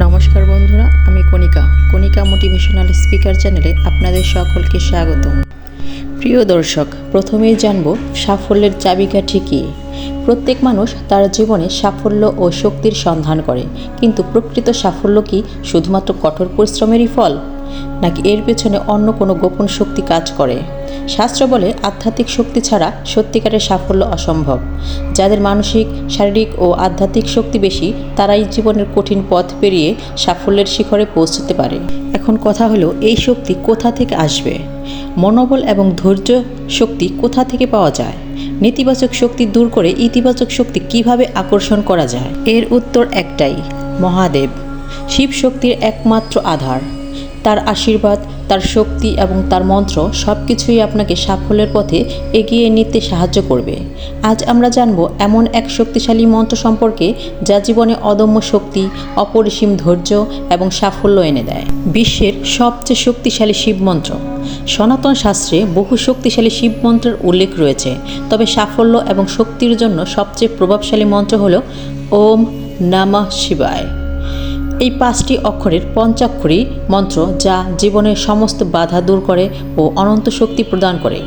নমস্কার বন্ধুরা, আমি কণিকা। কণিকা মোটিভেশনাল স্পিকার চ্যানেলে আপনাদের সকলকে স্বাগত প্রিয় দর্শক, প্রথমেই জানব সাফল্যের চাবিকাঠি কী। প্রত্যেক মানুষ তার জীবনে সাফল্য ও শক্তির সন্ধান করে, কিন্তু প্রকৃত সাফল্য কি শুধুমাত্র কঠোর পরিশ্রমেরই ফল? নাকি এর পেছনে অন্য কোনো গোপন শক্তি কাজ করে? শাস্ত্র বলে আধ্যাত্মিক শক্তি ছাড়া সত্যিকারের সাফল্য অসম্ভব। যাদের মানসিক, শারীরিক ও আধ্যাত্মিক শক্তি বেশি, তারাই জীবনের কঠিন পথ পেরিয়ে সাফল্যের শিখরে পৌঁছতে পারে। এখন কথা হলো, এই শক্তি কোথা থেকে আসবে? মনোবল এবং ধৈর্য শক্তি কোথা থেকে পাওয়া যায়? নেতিবাচক শক্তি দূর করে ইতিবাচক শক্তি কীভাবে আকর্ষণ করা যায়? এর উত্তর একটাই, মহাদেব। শিব শক্তির একমাত্র আধার। তার আশীর্বাদ, তার শক্তি এবং তার মন্ত্র সব কিছুই আপনাকে সাফল্যের পথে এগিয়ে নিতে সাহায্য করবে। আজ আমরা জানব এমন এক শক্তিশালী মন্ত্র সম্পর্কে যা জীবনে অদম্য শক্তি, অপরিসীম ধৈর্য এবং সাফল্য এনে দেয়। বিশ্বের সবচেয়ে শক্তিশালী শিব মন্ত্র। সনাতন শাস্ত্রে বহু শক্তিশালী শিব মন্ত্রের উল্লেখ রয়েছে, তবে সাফল্য এবং শক্তির জন্য সবচেয়ে প্রভাবশালী মন্ত্র হল ওম নমঃ শিবায়। এই পাঁচটি অক্ষরের পঞ্চাক্ষরী মন্ত্র যা জীবনের সমস্ত বাধা দূর করে ও অনন্ত শক্তি প্রদান করে।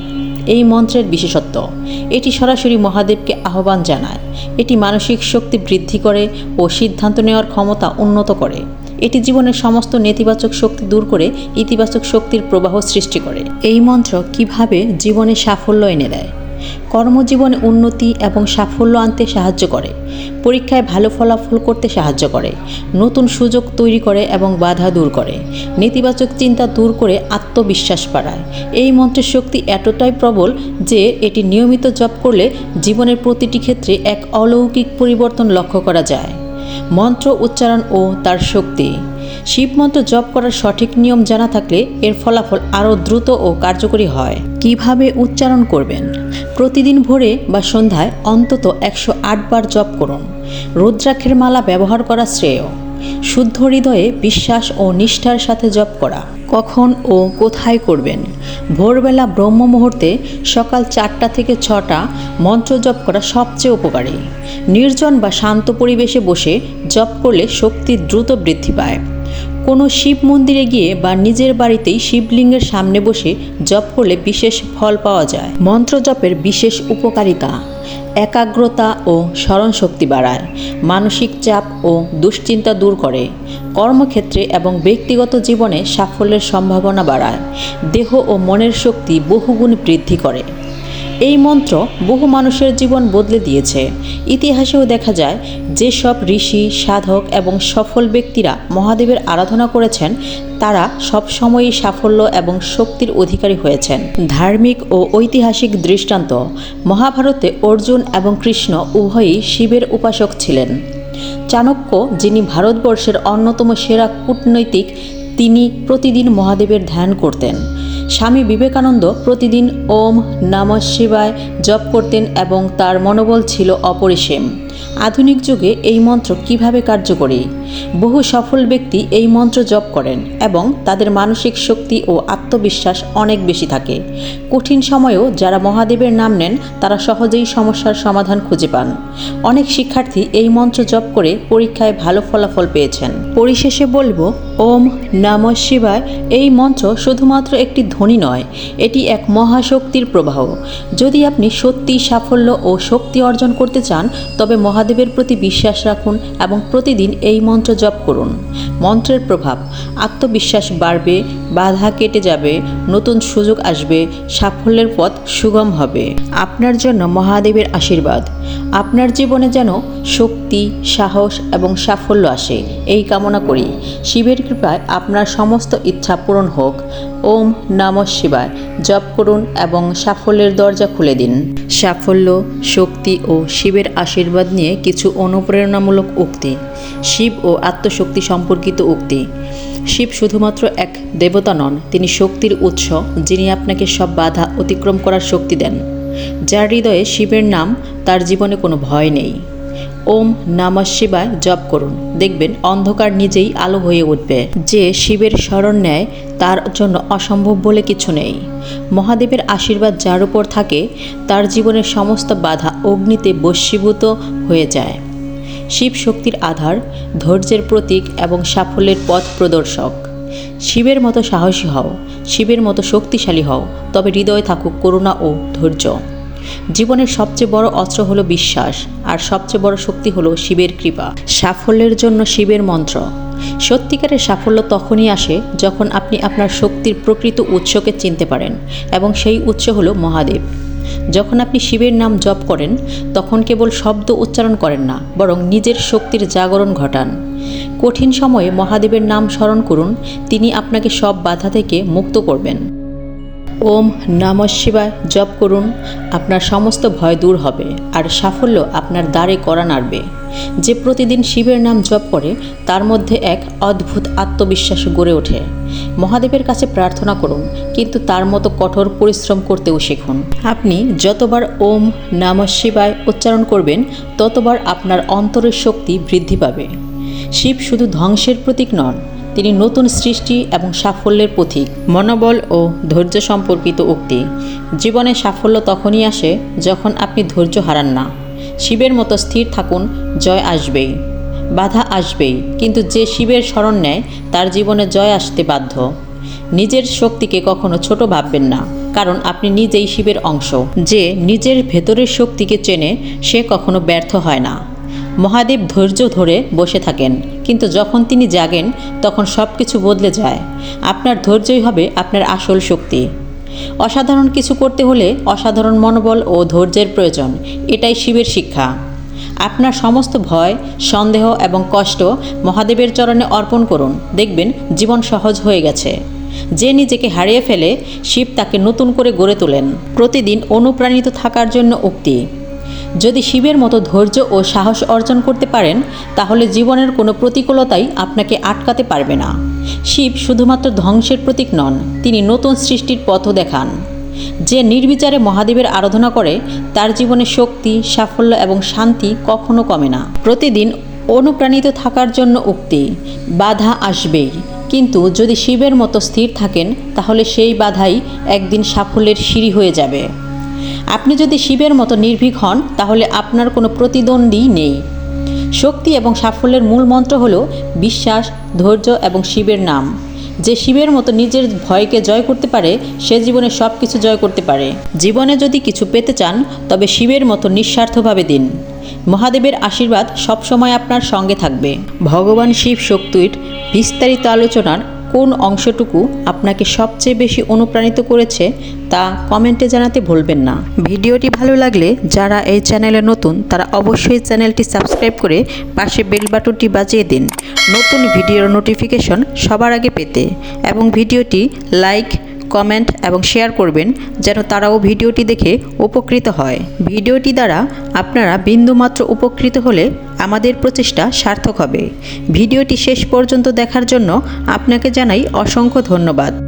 এই মন্ত্রের বিশেষত্ব, এটি সরাসরি মহাদেবকে আহ্বান জানায়। এটি মানসিক শক্তি বৃদ্ধি করে ও সিদ্ধান্ত নেওয়ার ক্ষমতা উন্নত করে। এটি জীবনের সমস্ত নেতিবাচক শক্তি দূর করে ইতিবাচক শক্তির প্রবাহ সৃষ্টি করে। এই মন্ত্র কীভাবে জীবনে সাফল্য এনে দেয়? কর্মজীবনে, উন্নতি এবং সাফল্য আনতে সাহায্য করে। পরীক্ষায় ভালো ফলাফল করতে সাহায্য করে। নতুন সুযোগ তৈরি করে এবং বাধা দূর করে। নেতিবাচক চিন্তা দূর করে আত্মবিশ্বাস বাড়ায়। এই মন্ত্রের শক্তি এতটাই প্রবল যে এটি নিয়মিত জপ করলে জীবনের প্রতিটি ক্ষেত্রে এক অলৌকিক পরিবর্তন লক্ষ্য করা যায়। মন্ত্র, উচ্চারণ ও তার শক্তি। শিব মন্ত্র জপ করার সঠিক নিয়ম জানা থাকলে এর ফলাফল আরও দ্রুত ও কার্যকরী হয়। কীভাবে উচ্চারণ করবেন? প্রতিদিন ভোরে বা সন্ধ্যায় অন্তত একশো আট বার জপ করুন। রুদ্রাক্ষের মালা ব্যবহার করা শ্রেয়। শুদ্ধ হৃদয়ে বিশ্বাস ও নিষ্ঠার সাথে জপ করা। কখন ও কোথায় করবেন? ভোরবেলা ব্রহ্ম মুহূর্তে সকাল চারটা থেকে ছটা মন্ত্র জপ করা সবচেয়ে উপকারী। নির্জন বা শান্ত পরিবেশে বসে জপ করলে শক্তি দ্রুত বৃদ্ধি পায়। কোনো শিব মন্দিরে গিয়ে বা নিজের বাড়িতেই শিবলিঙ্গের সামনে বসে জপ করলে বিশেষ ফল পাওয়া যায়। মন্ত্র জপের বিশেষ উপকারিতা, একাগ্রতা ও স্মরণশক্তি বাড়ায়, মানসিক চাপ ও দুশ্চিন্তা দূর করে, কর্মক্ষেত্রে এবং ব্যক্তিগত জীবনে সাফল্যের সম্ভাবনা বাড়ায়, দেহ ও মনের শক্তি বহুগুণ বৃদ্ধি করে। এই মন্ত্র বহু মানুষের জীবন বদলে দিয়েছে। ইতিহাসেও দেখা যায় যেসব ঋষি, সাধক এবং সফল ব্যক্তিরা মহাদেবের আরাধনা করেছেন, তারা সবসময়ই সাফল্য এবং শক্তির অধিকারী হয়েছেন। ধার্মিক ও ঐতিহাসিক দৃষ্টান্ত, মহাভারতে অর্জুন এবং কৃষ্ণ উভয়ই শিবের উপাসক ছিলেন। চাণক্য, যিনি ভারতবর্ষের অন্যতম সেরা কূটনৈতিক তিনি প্রতিদিন মহাদেবের ধ্যান করতেন। স্বামী বিবেকানন্দ প্রতিদিন ওম নম শিবায় জপ করতেন এবং তার মনোবল ছিল অপরিসীম। আধুনিক যুগে এই মন্ত্র কীভাবে কার্যকরী? বহু সফল ব্যক্তি এই মন্ত্র জপ করেন এবং তাদের মানসিক শক্তি ও আত্মবিশ্বাস অনেক বেশি থাকে। কঠিন সময়েও যারা মহাদেবের নাম নেন, তারা সহজেই সমস্যার সমাধান খুঁজে পান। অনেক শিক্ষার্থী এই মন্ত্র জপ করে পরীক্ষায় ভালো ফলাফল পেয়েছেন। পরিশেষে বলব ওম নম শিবায়। এই মন্ত্র শুধুমাত্র একটি ধ্বনি নয়, এটি এক মহাশক্তির প্রবাহ। যদি আপনি সত্যি সাফল্য ও শক্তি অর্জন করতে চান, তবে মহাদেবের প্রতি বিশ্বাস রাখুন এবং প্রতিদিন এই মন্ত্র জপ করুন। মন্ত্রের প্রভাব, আত্মবিশ্বাস বাড়বে, বাধা কেটে যাবে, নতুন সুযোগ আসবে, সাফল্যের পথ সুগম হবে। আপনার জন্য মহাদেবের আশীর্বাদ। আপনার জীবনে যেন শক্তি, সাহস এবং সাফল্য আসে। এই কামনা করি। শিবের কৃপায় আপনার সমস্ত ইচ্ছা পূরণ হোক। ওম নম শিবায়। জপ করুন এবং সাফল্যের দরজা খুলে দিন। সাফল্য, শক্তি ও শিবের আশীর্বাদ নিয়ে কিছু অনুপ্রেরণামূলক উক্তি। শিব ও আত্মশক্তি সম্পর্কিত উক্তি। শিব শুধুমাত্র এক দেবতা নন, তিনি শক্তির উৎস, যিনি আপনাকে সব বাধা অতিক্রম করার শক্তি দেন। যার হৃদয়ে শিবের নাম, তার জীবনে কোনো ভয় নেই। ওম নমঃ শিবায় জপ করুন। দেখবেন অন্ধকার নিজেই আলো হয়ে উঠবে। যে শিবের স্মরণ নেয়, তার জন্য অসম্ভব বলে কিছু নেই। মহাদেবের আশীর্বাদ যার উপর থাকে, তার জীবনের সমস্ত বাধা অগ্নিতে বশীভূত হয়ে যায়। শিব শক্তির আধার, ধৈর্যের প্রতীক এবং সাফল্যের পথ প্রদর্শক। শিবের মতো সাহসী হও, শিবের মতো শক্তিশালী হও, তবে হৃদয়ে থাকুক করুণা ও ধৈর্য। জীবনের সবচেয়ে বড় অস্ত্র হলো বিশ্বাস, আর সবচেয়ে বড় শক্তি হলো শিবের কৃপা। সাফল্যের জন্য শিবের মন্ত্র। সত্যিকারের সাফল্য তখনই আসে যখন আপনি আপনার শক্তির প্রকৃত উৎসকে চিনতে পারেন, এবং সেই উৎস হলো মহাদেব। যখন আপনি শিবের নাম জপ করেন, তখন কেবল শব্দ উচ্চারণ করেন না, বরং নিজের শক্তির জাগরণ ঘটান। কঠিন সময়ে মহাদেবের নাম স্মরণ করুন, তিনি আপনাকে সব বাধা থেকে মুক্ত করবেন। ওম নম শিবায়, জপ করুন। আপনার সমস্ত ভয় দূর হবে আর সাফল্য আপনার দ্বারে করা নাড়বে। যে প্রতিদিন শিবের নাম জপ করে, তার মধ্যে এক অদ্ভুত আত্মবিশ্বাস গড়ে ওঠে। মহাদেবের কাছে প্রার্থনা করুন, কিন্তু তার মতো কঠোর পরিশ্রম করতেও শিখুন। আপনি যতবার ওম নম শিবায় উচ্চারণ করবেন, ততবার আপনার অন্তরের শক্তি বৃদ্ধি পাবে। শিব শুধু ধ্বংসের প্রতীক নন তিনি নতুন সৃষ্টি এবং সাফল্যের পথিক মনোবল ও ধৈর্য সম্পর্কিত উক্তি। জীবনে সাফল্য তখনই আসে যখন আপনি ধৈর্য হারান না। শিবের মতো স্থির থাকুন, জয় আসবেই। বাধা আসবেই, কিন্তু যে শিবের স্মরণ নেয়, তার জীবনে জয় আসতে বাধ্য। নিজের শক্তিকে কখনো ছোট ভাববেন না, কারণ আপনি নিজেই শিবের অংশ। যে নিজের ভেতরের শক্তিকে চেনে, সে কখনো ব্যর্থ হয় না। মহাদেব ধৈর্য ধরে বসে থাকেন। কিন্তু যখন তিনি জাগেন, তখন সব কিছু বদলে যায়। আপনার ধৈর্যই হবে আপনার আসল শক্তি। অসাধারণ কিছু করতে হলে অসাধারণ মনোবল ও ধৈর্যের প্রয়োজন, এটাই শিবের শিক্ষা। আপনার সমস্ত ভয়, সন্দেহ এবং কষ্ট মহাদেবের চরণে অর্পণ করুন, দেখবেন জীবন সহজ হয়ে গেছে। যে নিজেকে হারিয়ে ফেলে, শিব তাকে নতুন করে গড়ে তোলেন। প্রতিদিন অনুপ্রাণিত থাকার জন্য উক্তি। যদি শিবের মতো ধৈর্য ও সাহস অর্জন করতে পারেন, তাহলে জীবনের কোনো প্রতিকূলতাই আপনাকে আটকাতে পারবে না। শিব শুধুমাত্র ধ্বংসের প্রতীক নন, তিনি নতুন সৃষ্টির পথও দেখান। যে নির্বিচারে মহাদেবের আরাধনা করে, তার জীবনে শক্তি, সাফল্য এবং শান্তি কখনো কমে না। প্রতিদিন অনুপ্রাণিত থাকার জন্য উক্তি, বাধা আসবেই। কিন্তু যদি শিবের মতো স্থির থাকেন, তাহলে সেই বাধাই একদিন সাফল্যের সিঁড়ি হয়ে যাবে। আপনি যদি শিবের মতো নির্ভীক হন, তাহলে আপনার কোনো প্রতিদ্বন্দ্বী নেই। শক্তি এবং সাফল্যের মূল মন্ত্র হল বিশ্বাস, ধৈর্য এবং শিবের নাম। যে শিবের মতো নিজের ভয়কে জয় করতে পারে, সে জীবনে সব কিছু জয় করতে পারে। জীবনে যদি কিছু পেতে চান, তবে শিবের মতো নিঃস্বার্থভাবে দিন। মহাদেবের আশীর্বাদ সবসময় আপনার সঙ্গে থাকবে। ভগবান শিব শক্তির বিস্তারিত আলোচনার কোন অংশটুকু আপনাকে সবচেয়ে বেশি অনুপ্রাণিত করেছে তা কমেন্টে জানাতে ভুলবেন না। ভিডিওটি ভালো লাগলে যারা এই চ্যানেলে নতুন, তারা অবশ্যই চ্যানেলটি সাবস্ক্রাইব করে পাশে বেল বাটনটি বাজিয়ে দিন। নতুন ভিডিওর নোটিফিকেশন সবার আগে পেতে এবং ভিডিওটি লাইক, কমেন্ট এবং শেয়ার করবেন যেন তারাও ভিডিওটি দেখে উপকৃত হয়। ভিডিওটি দ্বারা আপনারা বিন্দুমাত্র উপকৃত হলে আমাদের প্রচেষ্টা সার্থক হবে। ভিডিওটি শেষ পর্যন্ত দেখার জন্য আপনাকে জানাই অসংখ্য ধন্যবাদ।